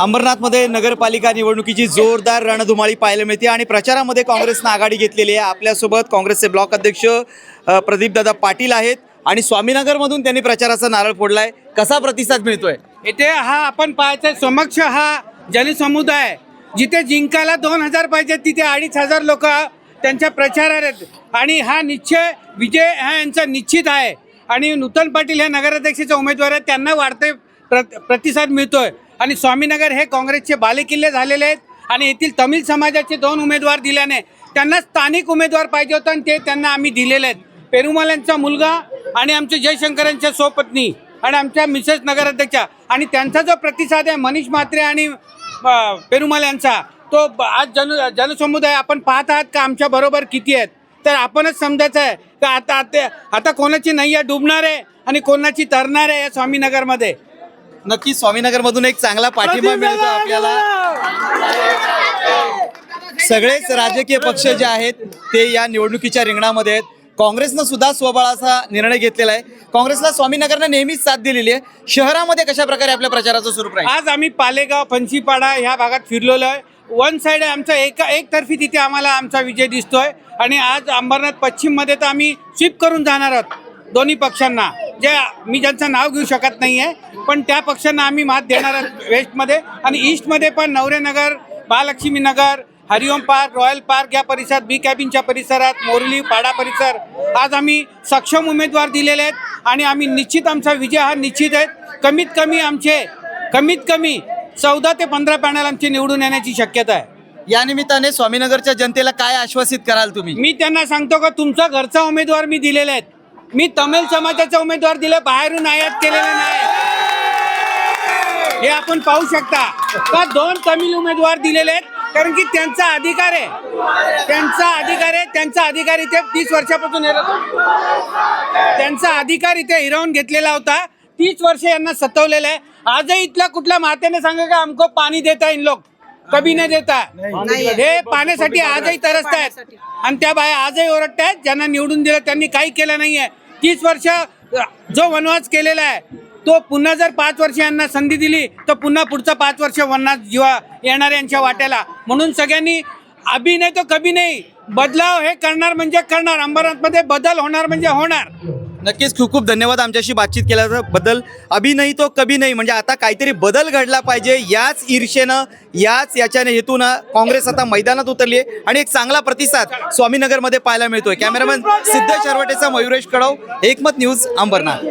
अंबरनाथमध्ये नगरपालिका निवडणुकीची जोरदार रणधुमाळी पाहायला मिळते आणि प्रचारामध्ये काँग्रेसनं आघाडी घेतलेली आहे. आपल्यासोबत काँग्रेसचे ब्लॉक अध्यक्ष प्रदीपदादा पाटील आहेत आणि स्वामीनगरमधून त्यांनी प्रचाराचा नारळ फोडलाय. कसा प्रतिसाद मिळतोय? इथे हा आपण पाहायचा समक्ष हा जनसमुदाय जिथे जिंकायला दोन हजार पाहिजे तिथे अडीच हजार लोक त्यांच्या प्रचारात आहेत. आणि हा निश्चय विजय हा यांचा निश्चित आहे. आणि नूतन पाटील हे नगराध्यक्षाचे उमेदवार आहेत त्यांना वाढते प्र प्रतिसाद मिळतोय. आणि स्वामीनगर हे काँग्रेसचे बालेकिल्ले झालेले आहेत आणि येथील तमिळ समाजाचे दोन उमेदवार दिल्याने त्यांना स्थानिक उमेदवार पाहिजे होता आणि ते त्यांना आम्ही दिलेले आहेत. पेरुमालांचा मुलगा आणि आमचे जयशंकर यांच्या सोपत्नी आणि आमच्या मिसेस नगराध्यक्षा आणि त्यांचा जो प्रतिसाद आहे मनीष म्हात्रे आणि पेरुमाल यांचा तो आज जन जनसमुदाय आपण पाहत आहात का आमच्या बरोबर किती आहेत? तर आपणच समजायचं आहे का आता आता आता कोणाची नैया डुबणार आहे आणि कोणाची तरणार आहे या स्वामीनगरमध्ये? नक्की स्वामीनगरमधून एक चांगला पाठिंबा मिळतो आपल्याला. सगळेच राजकीय पक्ष जे आहेत ते या निवडणुकीच्या रिंगणामध्ये आहेत. काँग्रेसनं सुद्धा स्वबळाचा निर्णय घेतलेला आहे. काँग्रेसला स्वामीनगरनं नेहमीच साथ दिलेली आहे. शहरामध्ये कशा प्रकारे आपल्या प्रचाराचं स्वरूप राहील? आज आम्ही पालेगाव फनशीपाडा ह्या भागात फिरलेलो आहे. वन साइड आहे आमचा एका एकतर्फी तिथे आम्हाला आमचा विजय दिसतोय. आणि आज अंबरनाथ पश्चिममध्ये तर आम्ही स्वीप करून जाणार आहोत दोन्ही पक्षांना. जे मी ज्यांचं नाव घेऊ शकत नाही आहे पण त्या पक्षांना आम्ही मात देणार आहोत वेस्टमध्ये. आणि ईस्टमध्ये पण Navarenagar Mahalakshmi Nagar Hariom park royal park या परिसरात बी कॅबिनच्या परिसरात मोरली पाडा परिसर आज आम्ही सक्षम उमेदवार दिलेले आहेत. आणि आम्ही निश्चित आमचा विजय हा निश्चित आहे. कमीत कमी आमचे कमीत कमी चौदा ते पंधरा पॅनल आमचे निवडून येण्याची शक्यता आहे. या निमित्ताने स्वामीनगरच्या जनतेला काय आश्वासित कराल तुम्ही? मी त्यांना सांगतो का तुमचा घरचा उमेदवार मी दिलेले आहेत मी तमिळ समाजाचा उमेदवार दिले बाहेरून आयात केलेले नाही. हे आपण पाहू शकता. का दोन तमिळ उमेदवार दिलेले आहेत? कारण की त्यांचा अधिकार आहे. त्यांचा अधिकार आहे. त्यांचा अधिकार इथे तीस वर्षापासून त्यांचा अधिकार इथे हिरावून घेतलेला होता. तीस वर्ष यांना सतवलेलं आहे. आजही इथल्या कुठल्या मात्याने सांगा का आमको पाणी देता इन लोक कभी नाही देता. हे पाण्यासाठी आजही तरसत आहेत. आणि त्या बाया आजही ओरडतायत ज्यांना निवडून दिलं त्यांनी काही केलं नाहीये. तीस वर्ष जो वनवास केलेला आहे तो पुन्हा जर पाच वर्ष यांना संधी दिली तर पुन्हा पुढचा पाच वर्ष वनवास जीवा येणार यांच्या वाट्याला. म्हणून सगळ्यांनी अभि नाही तो कभी नाही बदलाव हे करणार म्हणजे करणार अंबरनाथमध्ये बदल होणार म्हणजे होणार. नक्कीच खूप खूप धन्यवाद आमच्याशी बातचीत केल्याबद्दल. अभि नाही तो कभी नाही म्हणजे आता काहीतरी बदल घडला पाहिजे याच ईर्षेनं याच याच्याने हेतूनं काँग्रेस आता मैदानात उतरली आहे आणि एक चांगला प्रतिसाद स्वामीनगरमध्ये पाहायला मिळतोय. कॅमेरामॅन सिद्ध शर्वटेचा मयुरेश कडव एकमत न्यूज अंबरनाथ.